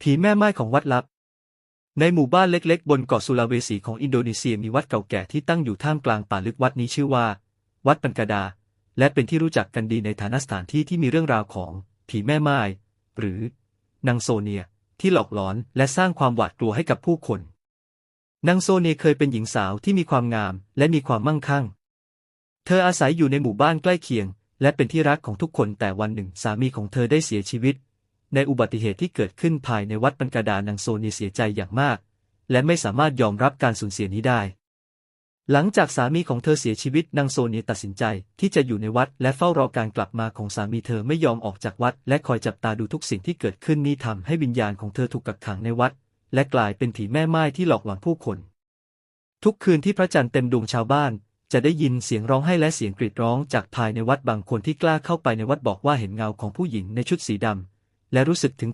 ผีแม่ไม้ของวัดลับ ในหมู่บ้านเล็กๆ บนเกาะสุลาเวสีของอินโดนีเซียมีวัดเก่าแก่ที่ตั้งอยู่ท่ามกลางป่าลึกวัดนี้ชื่อว่า วัดปันกาดา และเป็นที่รู้จักกันดีในฐานะสถานที่ที่มีเรื่องราวของผีแม่ไม้หรือนางโซเนีย ที่หลอกหลอนและสร้างความหวาดกลัวให้กับผู้คนนางโซเนียเคยเป็นหญิงสาวที่มีความงามและมีความมั่งคั่ง เธออาศัยอยู่ในหมู่บ้านใกล้เคียง และเป็นที่รักของทุกคนแต่วันหนึ่งสามีของเธอได้เสียชีวิต ในอุบัติเหตุที่เกิดขึ้นภายในวัดปันกาดานางโซเนียเสียใจอย่างมาก และไม่สามารถยอมรับการสูญเสียนี้ได้ หลังจากสามีของเธอเสียชีวิตนางโซเนียตัดสินใจที่จะอยู่ในวัดและเฝ้ารอการกลับมาของสามีเธอไม่ยอมออกจากวัด และคอยจับตาดูทุกสิ่งที่เกิดขึ้นนี้ทำให้วิญญาณของเธอถูกกักขังในวัด และกลายเป็นผีแม่ไม้ที่หลอกหลอนผู้คน ทุกคืนที่พระจันทร์เต็มดวงชาวบ้านจะได้ยินเสียงร้องไห้และเสียงกรีดร้องจากภายในวัดบางคนที่กล้าเข้าไปในวัดบอกว่าเห็นเงาของผู้หญิงในชุดสีดำ และรู้สึกถึง